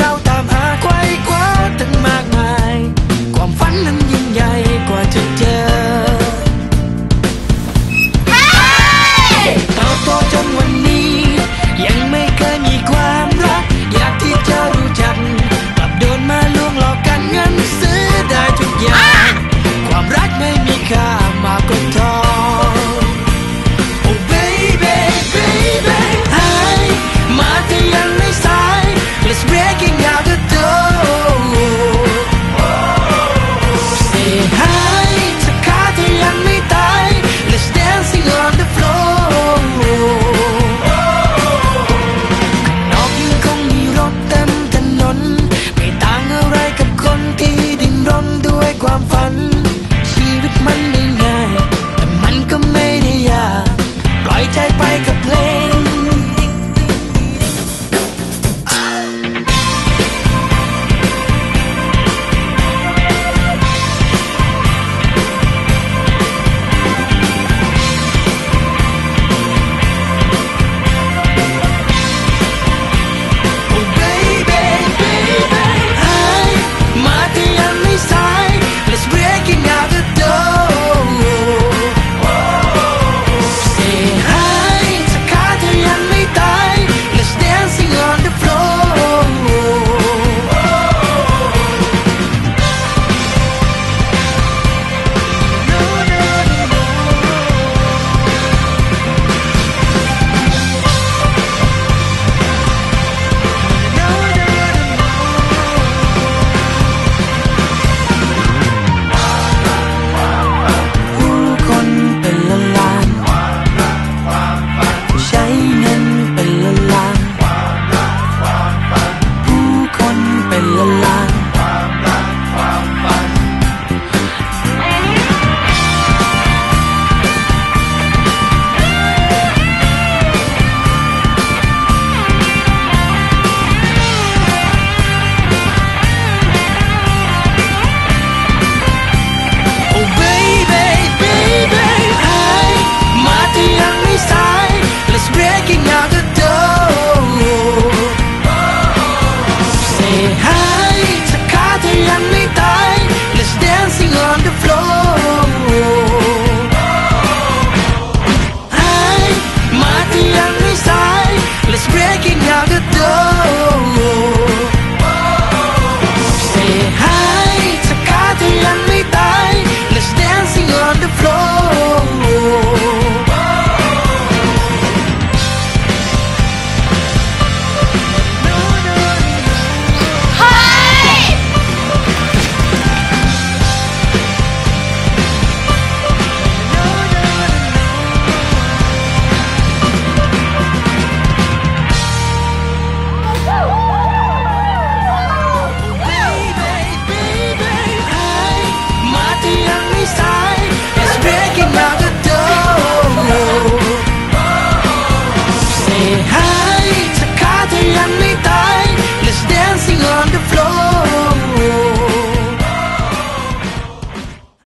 เราตามหาไขว้คว้าถึงมากมาย ความฝันนั้นย ความฝัน ชีวิตมันไม่ง่าย แต่มันก็ไม่ได้ยากปล่อยใจไปกับเพลง now that